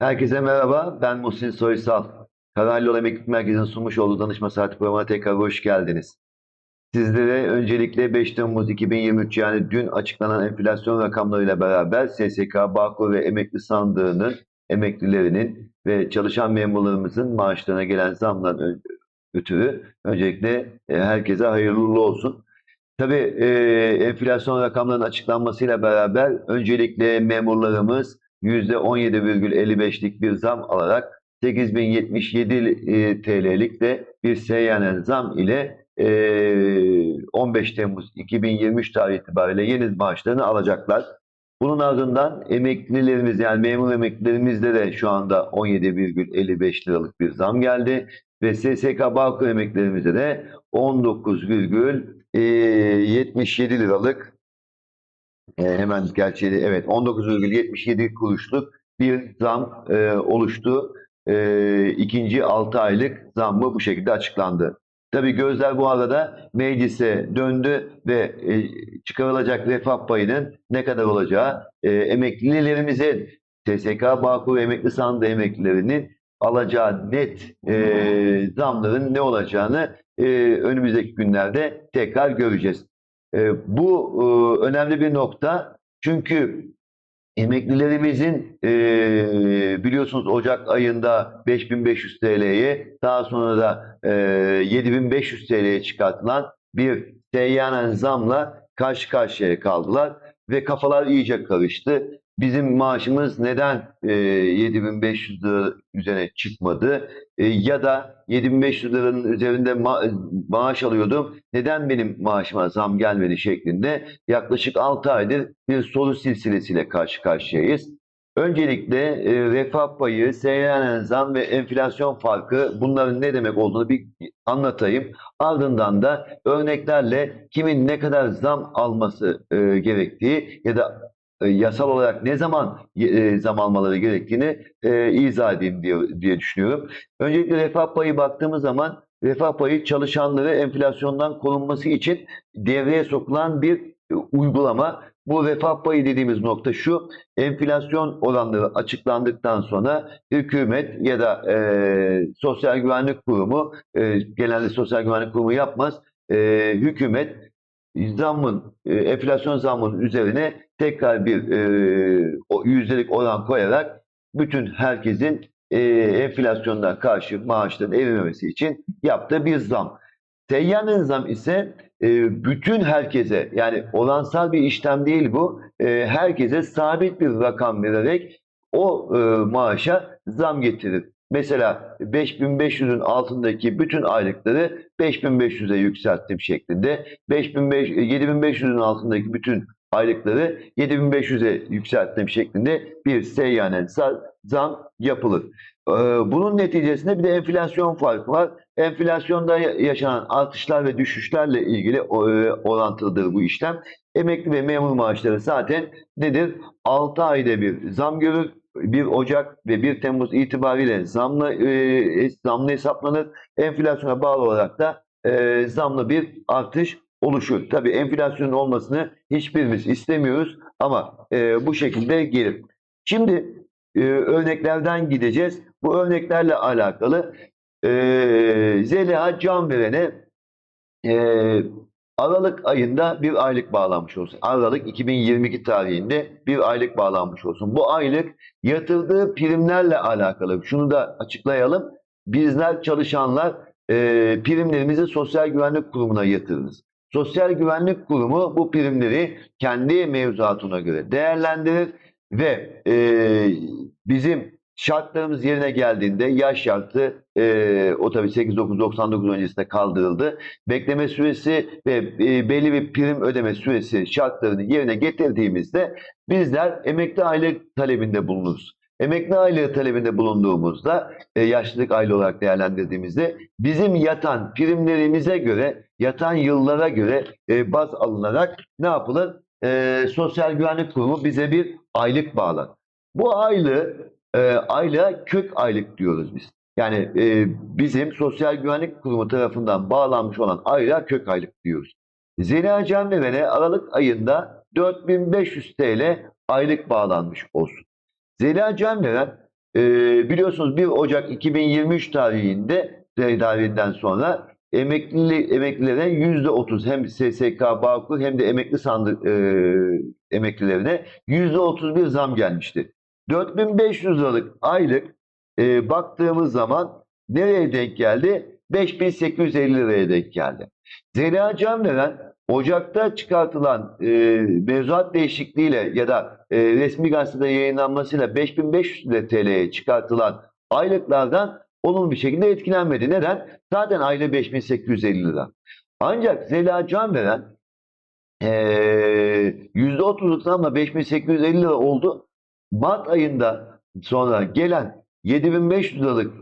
Herkese merhaba, ben Muhsin Soysal. Karaylı Yol Emeklilik Merkezi'nin sunmuş olduğu danışma saati programına tekrar hoş geldiniz. Sizlere öncelikle 5 Temmuz 2023 yani dün açıklanan enflasyon rakamlarıyla beraber SSK, Bağkur ve Emekli Sandığı'nın emeklilerinin ve çalışan memurlarımızın maaşlarına gelen zamdan ötürü öncelikle e, herkese hayırlı olsun. Tabii e, enflasyon rakamlarının açıklanmasıyla beraber öncelikle memurlarımız %17,55'lik bir zam alarak 8077 e, TL'lik de bir seyyanen zam ile e, 15 Temmuz 2023 tarihi itibariyle yeni maaşlarını alacaklar. Bunun ardından emeklilerimiz yani memur emeklilerimizde de şu anda 17,55 liralık bir zam geldi ve SSK Bağkur emeklilerimizde de 19,77 liralık e, hemen gerçi evet 19,77 kuruşluk bir zam e, oluştu. E, ikinci 6 aylık zammı bu şekilde açıklandı. Tabii gözler bu arada meclise döndü ve e, çıkarılacak refah payının ne kadar olacağı e, emeklilerimizin TSK Bağkur Emekli Sandığı emeklilerinin alacağı net e, zamların ne olacağını e, önümüzdeki günlerde tekrar göreceğiz. E, bu e, önemli bir nokta çünkü emeklilerimizin e, biliyorsunuz Ocak ayında 5500 TL'ye daha sonra da e, 7500 TL'ye çıkartılan bir seyyanen zamla karşı karşıya kaldılar ve kafalar iyice karıştı. Bizim maaşımız neden e, 7500 lira üzerine çıkmadı? E, ya da 7500 liranın üzerinde ma- maaş alıyordum. Neden benim maaşıma zam gelmedi şeklinde yaklaşık 6 aydır bir soru silsilesiyle karşı karşıyayız. Öncelikle e, refah payı, seyyanen zam ve enflasyon farkı bunların ne demek olduğunu bir anlatayım. Ardından da örneklerle kimin ne kadar zam alması e, gerektiği ya da e, yasal olarak ne zaman e, zam almaları gerektiğini e, izah edeyim diye, diye düşünüyorum. Öncelikle refah payı baktığımız zaman refah payı çalışanları enflasyondan korunması için devreye sokulan bir uygulama. Bu refah payı dediğimiz nokta şu, enflasyon oranları açıklandıktan sonra hükümet ya da e, Sosyal Güvenlik Kurumu, e, genelde Sosyal Güvenlik Kurumu yapmaz, e, hükümet zammın, e, enflasyon zammının üzerine tekrar bir e, yüzdelik oran koyarak bütün herkesin e, enflasyondan karşı maaşların erimemesi için yaptığı bir zam. Seyyanen zam ise e, bütün herkese yani oransal bir işlem değil bu. Herkese sabit bir rakam vererek o maaşa zam getirir. Mesela 5500'ün altındaki bütün aylıkları 5500'e yükselttim şeklinde. 5500 7500'ün altındaki bütün aylıkları 7500'e yükselttim şeklinde bir seyyanen za- zam yapılır. Ee, Bunun neticesinde bir de enflasyon farkı var. Enflasyonda ya- yaşanan artışlar ve düşüşlerle ilgili e, orantılıdır bu işlem. Emekli ve memur maaşları zaten nedir? 6 ayda bir zam görür. 1 Ocak ve 1 Temmuz itibariyle zamlı, e, zamlı hesaplanır. Enflasyona bağlı olarak da e, zamlı bir artış oluşur. Tabii enflasyonun olmasını hiçbirimiz istemiyoruz ama e, bu şekilde gelir. Şimdi e, örneklerden gideceğiz. Bu örneklerle alakalı e, Zeliha Canveren'e e, Aralık ayında bir aylık bağlanmış olsun. Aralık 2022 tarihinde bir aylık bağlanmış olsun. Bu aylık yatırdığı primlerle alakalı. Şunu da açıklayalım. Bizler çalışanlar e, primlerimizi Sosyal Güvenlik Kurumu'na yatırırız. Sosyal Güvenlik Kurumu bu primleri kendi mevzuatına göre değerlendirir ve e, bizim şartlarımız yerine geldiğinde yaş şartı e, o tabii 8-9-99 öncesinde kaldırıldı. Bekleme süresi ve e, belli bir prim ödeme süresi şartlarını yerine getirdiğimizde bizler emekli aylık talebinde bulunuruz. Emekli aylığı talebinde bulunduğumuzda e, yaşlılık aylığı olarak değerlendirdiğimizde bizim yatan primlerimize göre yatan yıllara göre e, baz alınarak ne yapılır? E, Sosyal Güvenlik Kurumu bize bir aylık bağlar. Bu aylığı e, aylığa kök aylık diyoruz biz. Yani e, bizim Sosyal Güvenlik Kurumu tarafından bağlanmış olan aylığa kök aylık diyoruz. Zeliha Canveren'e Aralık ayında 4500 TL aylık bağlanmış olsun. Zeliha Canveren e, biliyorsunuz 1 Ocak 2023 tarihinde tarihinden sonra emekli emeklilere yüzde otuz hem SSK Bağkur hem de emekli sandık e, emeklilerine yüzde otuz bir zam gelmişti. 4500 liralık aylık e, baktığımız zaman nereye denk geldi? 5850 liraya denk geldi. Zeliha Canveren Ocak'ta çıkartılan e, mevzuat değişikliğiyle ya da e, resmi gazetede yayınlanmasıyla 5500 TL'ye çıkartılan aylıklardan olumlu bir şekilde etkilenmedi. Neden? Zaten ayda 5850 lira. Ancak Zeliha Canveren eee %30'luk zamla 5850 lira oldu. Mart ayında sonra gelen 7500 liralık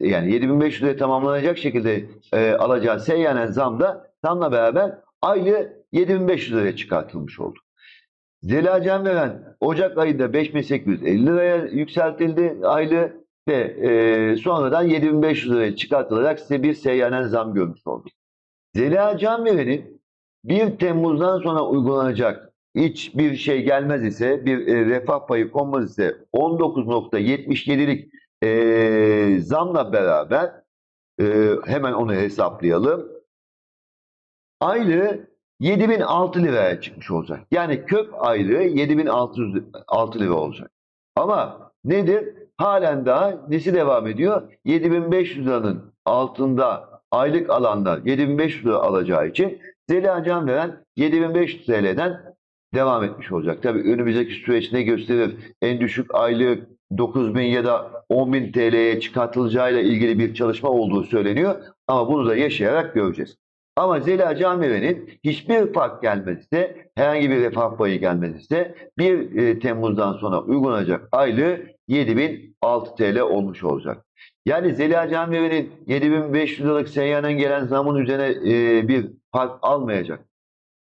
yani 7500 liraya tamamlanacak şekilde e, alacağı seyyanen zam da zamla beraber aylığı 7500 liraya çıkartılmış oldu. Zeliha Canveren Ocak ayında 5850 liraya yükseltildi aylığı ve e, sonradan 7500 liraya çıkartılarak size bir seyyanen zam görmüş oldu. Zeliha Canveren'in 1 Temmuz'dan sonra uygulanacak hiçbir şey gelmez ise bir e, refah payı konmaz ise 19.77'lik e, zamla beraber e, hemen onu hesaplayalım. Aylığı 7006 liraya çıkmış olacak. Yani kök aylığı 7606 lira olacak. Ama nedir? Halen daha nesi devam ediyor? 7500 liranın altında aylık alanlar 7500 lira alacağı için Zeliha Can veren 7500 TL'den devam etmiş olacak. Tabii önümüzdeki süreç ne gösterir? En düşük aylık 9000 ya da 10.000 TL'ye çıkartılacağıyla ilgili bir çalışma olduğu söyleniyor. Ama bunu da yaşayarak göreceğiz. Ama Zeliha Canveren'in hiçbir fark gelmezse, herhangi bir refah payı gelmezse 1 e, Temmuz'dan sonra uygulanacak aylığı 7006 TL olmuş olacak. Yani Zeliha Canveren'in 7500 liralık seyyanen gelen zamın üzerine e, bir fark almayacak.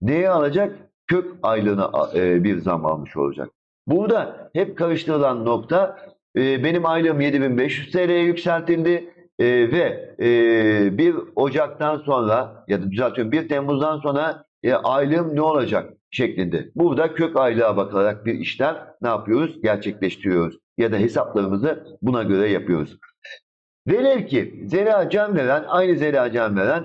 Neyi alacak? Kök aylığına e, bir zam almış olacak. Burada hep karıştırılan nokta e, benim aylığım 7500 TL'ye yükseltildi e, ve e, 1 Ocak'tan sonra ya da düzeltiyorum 1 Temmuz'dan sonra aylığım ne olacak şeklinde. Burada kök aylığa bakılarak bir işlem ne yapıyoruz? Gerçekleştiriyoruz. Ya da hesaplarımızı buna göre yapıyoruz. Velev ki Zeliha Canveren, aynı Zeliha Canveren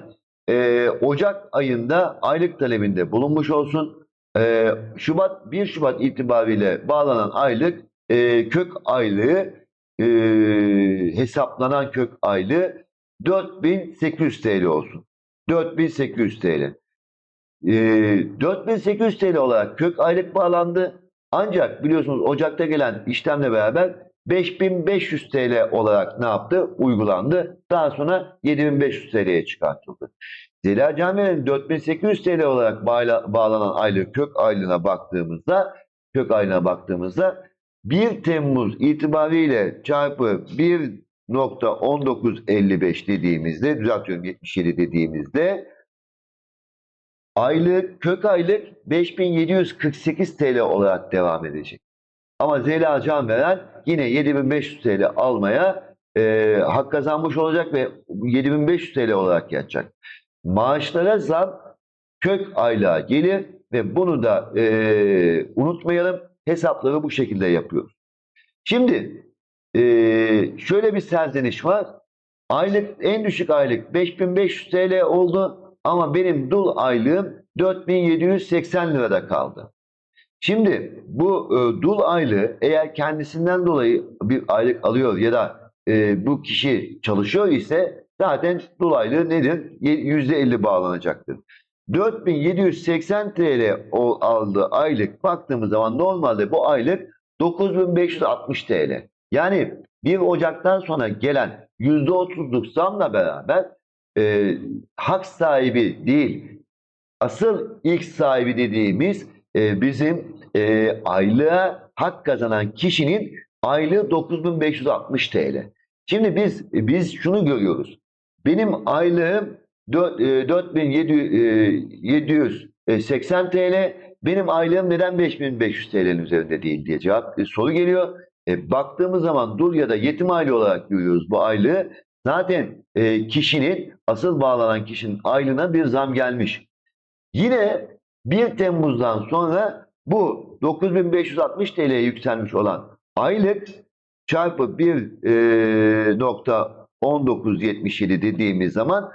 e, Ocak ayında aylık talebinde bulunmuş olsun. E, Şubat 1 Şubat itibariyle bağlanan aylık e, kök aylığı e, hesaplanan kök aylığı 4800 TL olsun. 4800 TL. E, 4800 TL olarak kök aylık bağlandı. Ancak biliyorsunuz Ocak'ta gelen işlemle beraber 5500 TL olarak ne yaptı? Uygulandı. Daha sonra 7500 TL'ye çıkartıldı. Zeliha Camii'nin 4800 TL olarak bağla- bağlanan aylık kök aylığına baktığımızda kök aylığına baktığımızda 1 Temmuz itibariyle çarpı 1.1955 dediğimizde düzeltiyorum 77 dediğimizde aylık kök aylık 5748 TL olarak devam edecek. Ama Zeliha Canveren yine 7500 TL almaya e, hak kazanmış olacak ve 7500 TL olarak yatacak. Maaşlara zam kök aylığa gelir ve bunu da e, unutmayalım. Hesapları bu şekilde yapıyoruz. Şimdi e, şöyle bir serzeniş var. Aylık en düşük aylık 5500 TL oldu ama benim dul aylığım 4780 lirada kaldı. Şimdi bu e, dul aylığı eğer kendisinden dolayı bir aylık alıyor ya da e, bu kişi çalışıyor ise zaten dul aylığı nedir? %50 bağlanacaktır. 4780 TL o aldığı aylık baktığımız zaman normalde bu aylık 9560 TL. Yani 1 Ocak'tan sonra gelen %30'luk zamla beraber e, hak sahibi değil, asıl ilk sahibi dediğimiz e, bizim e, aylığa hak kazanan kişinin aylığı 9560 TL. Şimdi biz biz şunu görüyoruz. Benim aylığım 4, e, 4780 TL. Benim aylığım neden 5500 TL'nin üzerinde değil diye cevap e, soru geliyor. E, baktığımız zaman dul ya da yetim aile olarak görüyoruz bu aylığı. Zaten e, kişinin asıl bağlanan kişinin aylığına bir zam gelmiş. Yine 1 Temmuz'dan sonra bu 9560 TL'ye yükselmiş olan aylık çarpı 1.1977 dediğimiz zaman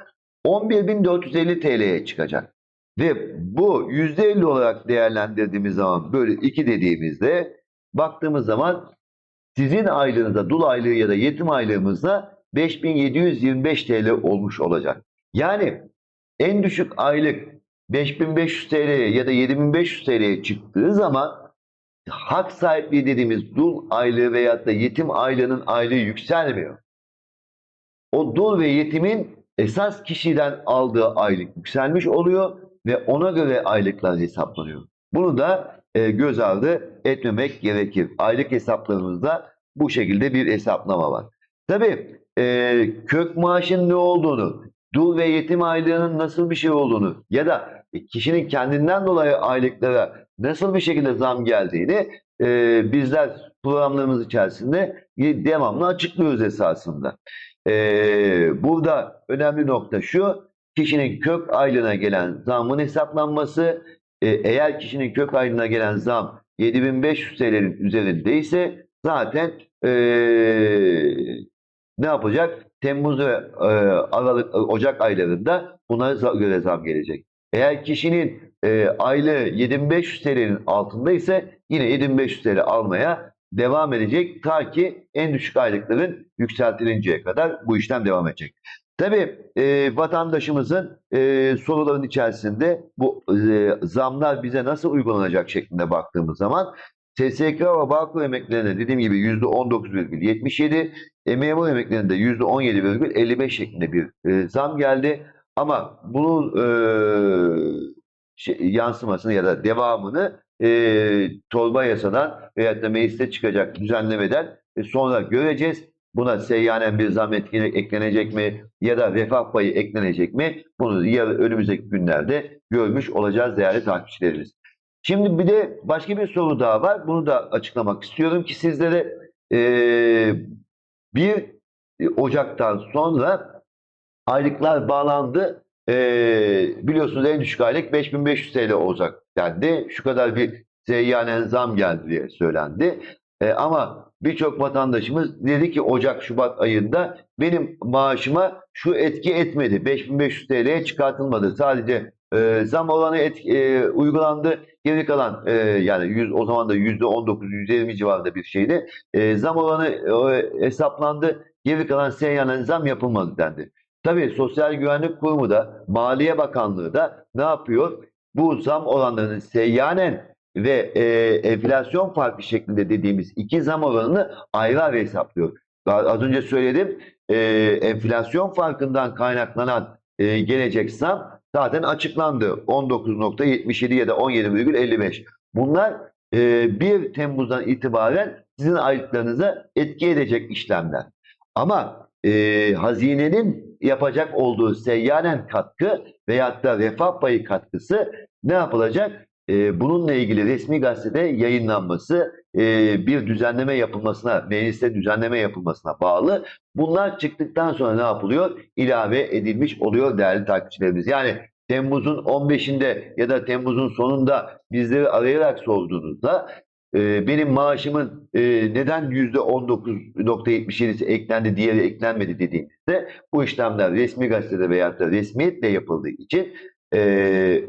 11.450 TL'ye çıkacak. Ve bu %50 olarak değerlendirdiğimiz zaman bölü 2 dediğimizde baktığımız zaman sizin aylığınızda, dul aylığı ya da yetim aylığımızda 5725 TL olmuş olacak. Yani en düşük aylık 5500 TL'ye ya da 7500 TL'ye çıktığı zaman hak sahipliği dediğimiz dul aylığı veyahut da yetim aylığının aylığı yükselmiyor. O dul ve yetimin esas kişiden aldığı aylık yükselmiş oluyor ve ona göre aylıklar hesaplanıyor. Bunu da e, göz ardı etmemek gerekir. Aylık hesaplarımızda bu şekilde bir hesaplama var. Tabii e, kök maaşın ne olduğunu, dul ve yetim aylığının nasıl bir şey olduğunu ya da kişinin kendinden dolayı aylıklara nasıl bir şekilde zam geldiğini e, bizler programlarımız içerisinde devamlı açıklıyoruz esasında. E, burada önemli nokta şu, kişinin kök aylığına gelen zamın hesaplanması, e, eğer kişinin kök aylığına gelen zam 7500 TL'nin üzerindeyse zaten e, ne yapacak? Temmuz ve e, Aralık, Ocak aylarında buna göre zam gelecek. Eğer kişinin e, aylığı 7500 TL'nin altında ise yine 7500 TL almaya devam edecek ta ki en düşük aylıkların yükseltilinceye kadar bu işlem devam edecek. Tabii e, vatandaşımızın e, soruların içerisinde bu e, zamlar bize nasıl uygulanacak şeklinde baktığımız zaman SSK ve Bağkur emeklilerine dediğim gibi %19,77, e, memur emeklilerinde %17,55 şeklinde bir e, zam geldi. Ama bunun e, şey, yansımasını ya da devamını e, torba yasadan veyahut da mecliste çıkacak düzenlemeden e, sonra göreceğiz. Buna seyyanen bir zam etkili eklenecek mi ya da refah payı eklenecek mi? Bunu yarın önümüzdeki günlerde görmüş olacağız değerli takipçilerimiz. Şimdi bir de başka bir soru daha var. Bunu da açıklamak istiyorum ki sizlere e, 1 Ocak'tan sonra aylıklar bağlandı. E, biliyorsunuz en düşük aylık 5500 TL olacak dendi. Şu kadar bir seyyanen zam geldi diye söylendi. E, ama birçok vatandaşımız dedi ki Ocak, Şubat ayında benim maaşıma şu etki etmedi. 5500 TL'ye çıkartılmadı. Sadece e, zam oranı et, e, uygulandı. Geri kalan e, yani 100, o zaman da %19-%20 civarında bir şeydi. E, zam oranı e, hesaplandı. Geri kalan seyyanen zam yapılmadı dendi. Tabii Sosyal Güvenlik Kurumu da Maliye Bakanlığı da ne yapıyor? Bu zam oranlarının seyyanen ve e, enflasyon farkı şeklinde dediğimiz iki zam oranını ayrı ayrı hesaplıyor. Az önce söyledim e, enflasyon farkından kaynaklanan e, gelecek zam zaten açıklandı. 19.77 ya da 17,55. Bunlar e, 1 Temmuz'dan itibaren sizin aylıklarınıza etki edecek işlemler. Ama e, hazinenin yapacak olduğu seyyanen katkı veyahut da refah payı katkısı ne yapılacak? E, bununla ilgili resmi gazetede yayınlanması, e, bir düzenleme yapılmasına, mecliste düzenleme yapılmasına bağlı. Bunlar çıktıktan sonra ne yapılıyor? İlave edilmiş oluyor değerli takipçilerimiz. Yani Temmuz'un 15'inde ya da Temmuz'un sonunda bizleri arayarak sorduğunuzda e, benim maaşımın e, neden %19.77'si eklendi, diğeri eklenmedi dediğimizde bu işlemler resmi gazetede veyahut da resmiyetle yapıldığı için e,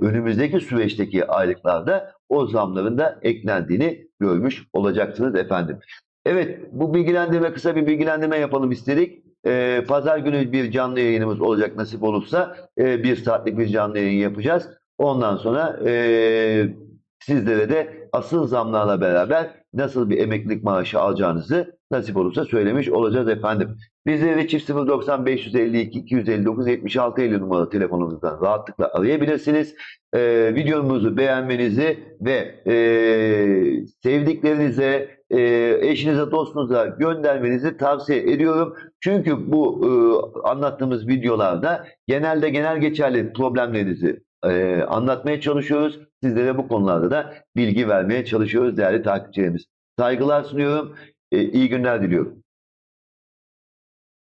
önümüzdeki süreçteki aylıklarda o zamların da eklendiğini görmüş olacaksınız efendim. Evet bu bilgilendirme kısa bir bilgilendirme yapalım istedik. E, Pazar günü bir canlı yayınımız olacak nasip olursa e, bir saatlik bir canlı yayın yapacağız. Ondan sonra e, sizlere de asıl zamlarla beraber nasıl bir emeklilik maaşı alacağınızı nasip olursa söylemiş olacağız efendim. Bizleri çift 090 552 259 76 50 numaralı telefonumuzdan rahatlıkla arayabilirsiniz. Ee, videomuzu beğenmenizi ve e, sevdiklerinize, e, eşinize, dostunuza göndermenizi tavsiye ediyorum. Çünkü bu e, anlattığımız videolarda genelde genel geçerli problemlerinizi e, anlatmaya çalışıyoruz. Sizlere bu konularda da bilgi vermeye çalışıyoruz değerli takipçilerimiz. Saygılar sunuyorum. E, iyi günler diliyorum.